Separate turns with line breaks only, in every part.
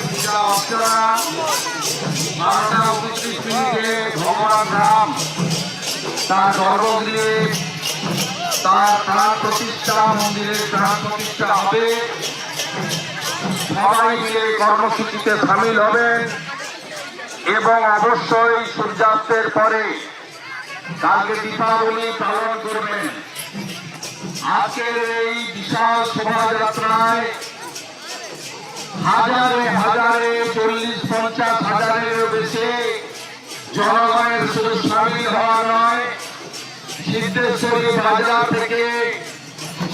পূজা অর্চনা বারোটা উনত্রিশ মিনিটে ভগবান রাম তার গর্ব দিয়ে তার প্রাণ হবে সবাই মিলে কর্মসূচিতে সামিল হবেন এবং অবশ্যই সূর্যাস্তের পরে কালকে দীপাবলি পালন করবেন। আজকের এই বিশাল শোভাযাত্রায় হাজারে হাজারে চল্লিশ, পঞ্চাশ হাজারেরও বেশি জনগণের শুধু সামিল হওয়া নয়, সিদ্ধেশ্বরী বাজার থেকে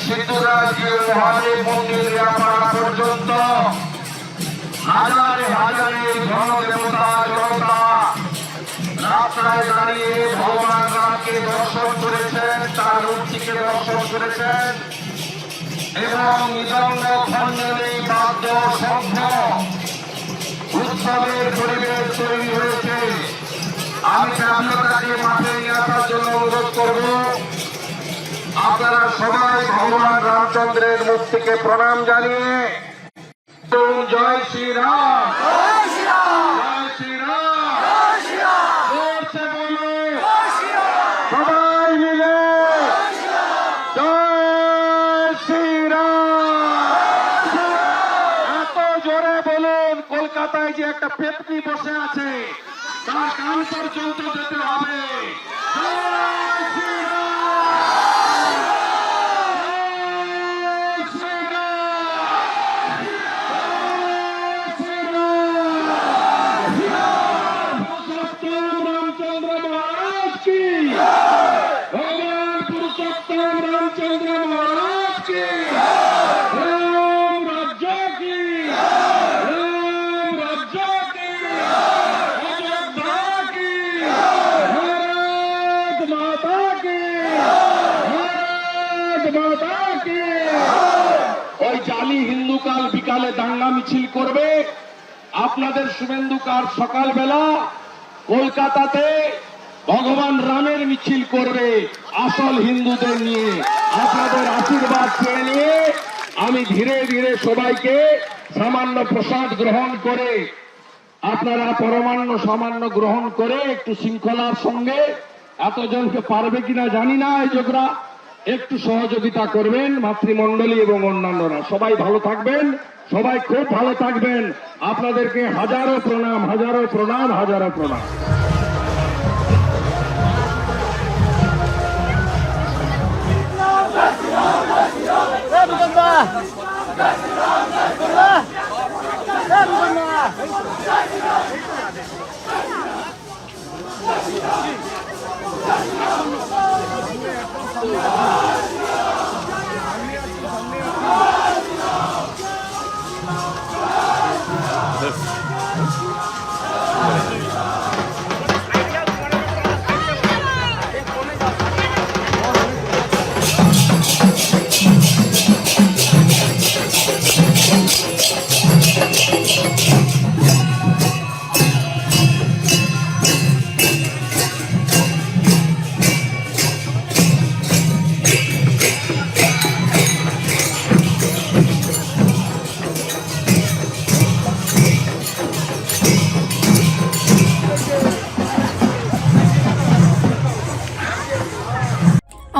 সিদ্ধরাজি মহাদেব মন্দির পর্যন্ত হাজারে হাজারে জনদেবতা রাস্তায় দাঁড়িয়ে ভগবান রামকে দর্শন করেছেন, তার মূর্তিকে দর্শন করেছেন এবং মৃদঙ্গ খঞ্জনী বাদ্য শব্দ উৎসবের পরিবেশ তৈরি হয়েছে। আমি জাতীয়তাকে মাঠে নিয়ে আসার জন্য অনুরোধ করব, আপনারা সবাই ভগবান রামচন্দ্রের মূর্তিকে প্রণাম জানিয়ে জয় শ্রীরাম জোরসে বলো সবাই মিলে জয় শ্রীরাম এত জোরে বলুন কলকাতায় যে একটা পেতনি বসে আছে তার কান পর্যন্ত যেতে হবে। বিকালে দাঙ্গা মিছিল করবে। আপনাদের শুভেন্দু কার সকালবেলা কলকাতাতে ভগবান রামের মিছিল করবে আসল হিন্দুদের নিয়ে। আপনাদের আশীর্বাদ চেয়ে নিয়ে আমি ধীরে ধীরে সবাইকে সামান্য প্রসাদ গ্রহণ করে, আপনারা পরমান্ন সামান্য গ্রহণ করে একটু শৃঙ্খলার সঙ্গে এতজনকে পারবে কিনা জানি না যোগরা। একটু সহযোগিতা করবেন মাতৃমণ্ডলী এবং অন্যান্যরা সবাই ভালো থাকবেন সবাই খুব ভালো থাকবেন আপনাদেরকে হাজারো প্রণাম হাজারো প্রণাম হাজারো প্রণাম